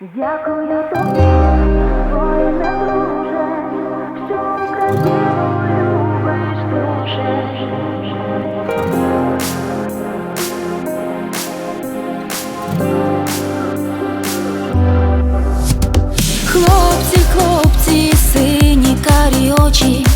Дякую тобі, воїна друже, що Україну любиш, друже. Хлопці, хлопці, сині карі очі.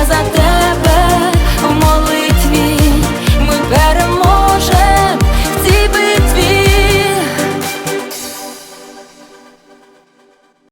назад.